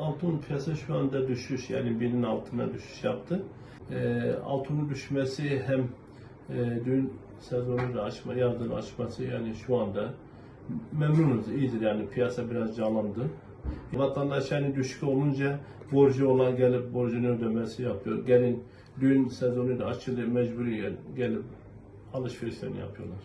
Altın piyasa şu anda düşüş yani binin altına düşüş yaptı. Ee, altının düşmesi hem e, dün sezonu da açma, yazın açması yani şu anda memnunuz, iyidir yani piyasa biraz canlandı. Vatandaş yani düşük olunca borcu olan gelip borcunu ödemesi yapıyor. Gelin dün sezonu da açıldı mecburi gel- gelip alışverişlerini yapıyorlar.